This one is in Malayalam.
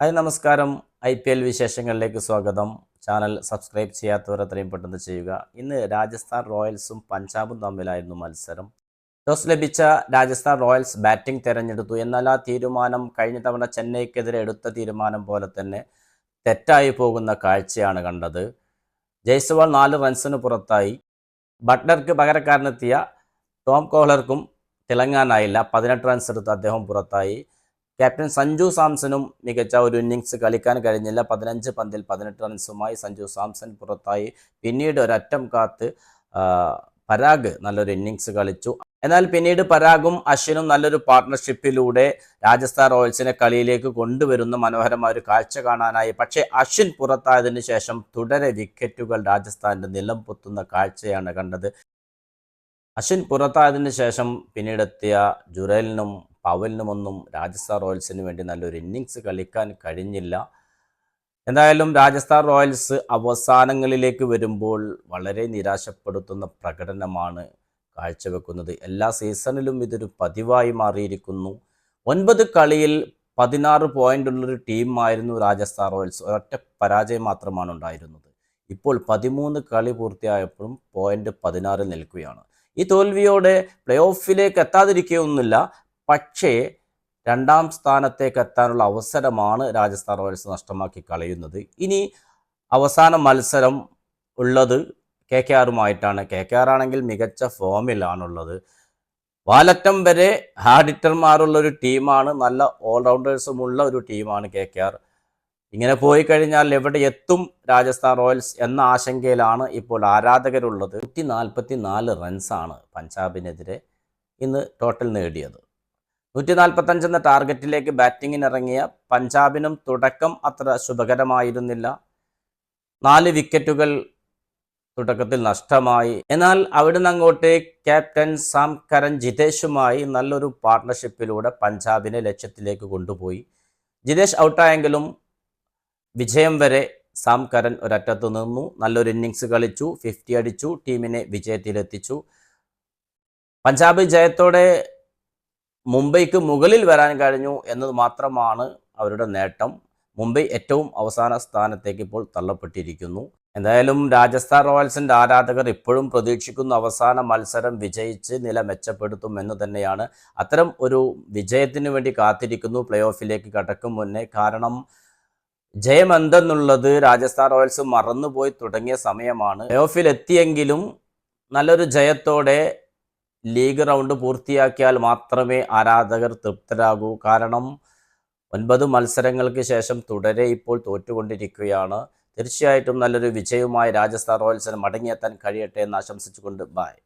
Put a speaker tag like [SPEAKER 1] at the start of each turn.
[SPEAKER 1] ഹായ് നമസ്കാരം. ഐ പി എൽ വിശേഷങ്ങളിലേക്ക് സ്വാഗതം. ചാനൽ സബ്സ്ക്രൈബ് ചെയ്യാത്തവർ എത്രയും പെട്ടെന്ന് ചെയ്യുക. ഇന്ന് രാജസ്ഥാൻ റോയൽസും പഞ്ചാബും തമ്മിലായിരുന്നു മത്സരം. ടോസ് ലഭിച്ച രാജസ്ഥാൻ റോയൽസ് ബാറ്റിംഗ് തിരഞ്ഞെടുത്തു. എന്നാൽ ആ തീരുമാനം കഴിഞ്ഞ തവണ ചെന്നൈക്കെതിരെ എടുത്ത തീരുമാനം പോലെ തന്നെ തെറ്റായി പോകുന്ന കാഴ്ചയാണ് കണ്ടത്. ജയ്സവാൾ നാല് റൺസിന് പുറത്തായി. ബട്ട്ലർക്ക് പകരക്കാരനെത്തിയ ടോം കോഹ്ലർക്കും തിളങ്ങാനായില്ല. പതിനെട്ട് റൺസ് എടുത്ത് അദ്ദേഹം പുറത്തായി. ക്യാപ്റ്റൻ സഞ്ജു സാംസനും മികച്ച ഒരു ഇന്നിങ്സ് കളിക്കാൻ കഴിഞ്ഞില്ല. പതിനഞ്ച് പന്തിൽ പതിനെട്ട് റൺസുമായി സഞ്ജു സാംസൺ പുറത്തായി. പിന്നീട് ഒരറ്റം കാത്ത് പരാഗ് നല്ലൊരു ഇന്നിങ്സ് കളിച്ചു. എന്നാൽ പിന്നീട് പരാഗും അശ്വിനും നല്ലൊരു പാർട്ട്ണർഷിപ്പിലൂടെ രാജസ്ഥാൻ റോയൽസിനെ കളിയിലേക്ക് കൊണ്ടുവരുന്ന മനോഹരമായ ഒരു കാഴ്ച കാണാനായി. പക്ഷേ അശ്വിൻ പുറത്തായതിന് ശേഷം തുടരെ വിക്കറ്റുകൾ രാജസ്ഥാന്റെ നിലം പൊത്തുന്ന കാഴ്ചയാണ് കണ്ടത്. അശ്വിൻ പുറത്തായതിനു ശേഷം പിന്നീടെത്തിയ ജുറേലിനും പവലിനുമൊന്നും രാജസ്ഥാൻ റോയൽസിന് വേണ്ടി നല്ലൊരു ഇന്നിങ്സ് കളിക്കാൻ കഴിഞ്ഞില്ല. എന്തായാലും രാജസ്ഥാൻ റോയൽസ് അവസാനങ്ങളിലേക്ക് വരുമ്പോൾ വളരെ നിരാശപ്പെടുത്തുന്ന പ്രകടനമാണ് കാഴ്ചവെക്കുന്നത്. എല്ലാ സീസണിലും ഇതൊരു പതിവായി മാറിയിരിക്കുന്നു. ഒൻപത് കളിയിൽ പതിനാറ് പോയിന്റ് ഉള്ളൊരു ടീമായിരുന്നു രാജസ്ഥാൻ റോയൽസ്. ഒരൊറ്റ പരാജയം മാത്രമാണ് ഉണ്ടായിരുന്നത്. ഇപ്പോൾ പതിമൂന്ന് കളി പൂർത്തിയായപ്പോഴും പോയിന്റ് പതിനാറ് നിൽക്കുകയാണ്. ഈ തോൽവിയോടെ പ്ലേ ഓഫിലേക്ക് എത്താതിരിക്കുകയൊന്നുമില്ല. പക്ഷേ രണ്ടാം സ്ഥാനത്തേക്ക് എത്താനുള്ള അവസരമാണ് രാജസ്ഥാൻ റോയൽസ് നഷ്ടമാക്കി കളയുന്നത്. ഇനി അവസാന മത്സരം ഉള്ളത് കെ കെ ആറുമായിട്ടാണ്. കെ കെ ആർ ആണെങ്കിൽ മികച്ച ഫോമിലാണുള്ളത്. വാലറ്റം വരെ ഹാഡിറ്റർമാരുള്ള ഒരു ടീമാണ് നല്ല ഓൾറൗണ്ടേഴ്സുമുള്ള ഒരു ടീമാണ് കെ കെ ആർ. ഇങ്ങനെ പോയി കഴിഞ്ഞാൽ എവിടെ എത്തും രാജസ്ഥാൻ റോയൽസ് എന്ന ആശങ്കയിലാണ് ഇപ്പോൾ ആരാധകരുള്ളത്. നൂറ്റി നാൽപ്പത്തി നാല് റൺസാണ് പഞ്ചാബിനെതിരെ ഇന്ന് ടോട്ടൽ നേടിയത്. നൂറ്റി നാൽപ്പത്തഞ്ച് എന്ന ടാർഗറ്റിലേക്ക് ബാറ്റിങ്ങിനിറങ്ങിയ പഞ്ചാബിനും തുടക്കം അത്ര ശുഭകരമായിരുന്നില്ല. നാല് വിക്കറ്റുകൾ തുടക്കത്തിൽ നഷ്ടമായി. എന്നാൽ അവിടുന്ന് അങ്ങോട്ട് ക്യാപ്റ്റൻ സാം കരൺ ജിതേഷുമായി നല്ലൊരു പാർട്ട്ണർഷിപ്പിലൂടെ പഞ്ചാബിനെ ലക്ഷ്യത്തിലേക്ക് കൊണ്ടുപോയി. ജിതേഷ് ഔട്ടായെങ്കിലും വിജയം വരെ സാം കരൺ ഒരറ്റത്ത് നിന്നു. നല്ലൊരു ഇന്നിങ്സ് കളിച്ചു ഫിഫ്റ്റി അടിച്ചു ടീമിനെ വിജയത്തിലെത്തിച്ചു. പഞ്ചാബ് ജയത്തോടെ മുംബൈക്ക് മുകളിൽ വരാൻ കഴിഞ്ഞു എന്നത് മാത്രമാണ് അവരുടെ നേട്ടം. മുംബൈ ഏറ്റവും അവസാന സ്ഥാനത്തേക്ക് ഇപ്പോൾ തള്ളപ്പെട്ടിരിക്കുന്നു. എന്തായാലും രാജസ്ഥാൻ റോയൽസിന്റെ ആരാധകർ ഇപ്പോഴും പ്രതീക്ഷിക്കുന്ന അവസാന മത്സരം വിജയിച്ച് നില മെച്ചപ്പെടുത്തും എന്ന് തന്നെയാണ്. അത്തരം ഒരു വിജയത്തിന് വേണ്ടി കാത്തിരിക്കുന്നു. പ്ലേ ഓഫിലേക്ക് കടക്കും മുന്നേ. കാരണം ജയമെന്തെന്നുള്ളത് രാജസ്ഥാൻ റോയൽസ് മറന്നുപോയി തുടങ്ങിയ സമയമാണ്. പ്ലേ ഓഫിൽ എത്തിയെങ്കിലും നല്ലൊരു ജയത്തോടെ ലീഗ് റൗണ്ട് പൂർത്തിയാക്കിയാൽ മാത്രമേ ആരാധകർ തൃപ്തരാകൂ. കാരണം ഒൻപത് മത്സരങ്ങൾക്ക് ശേഷം തുടരെ ഇപ്പോൾ തോറ്റുകൊണ്ടിരിക്കുകയാണ്. തീർച്ചയായിട്ടും നല്ലൊരു വിജയവുമായി രാജസ്ഥാൻ റോയൽസിന് മടങ്ങിയെത്താൻ കഴിയട്ടെ എന്ന് ആശംസിച്ചുകൊണ്ട് ബായ്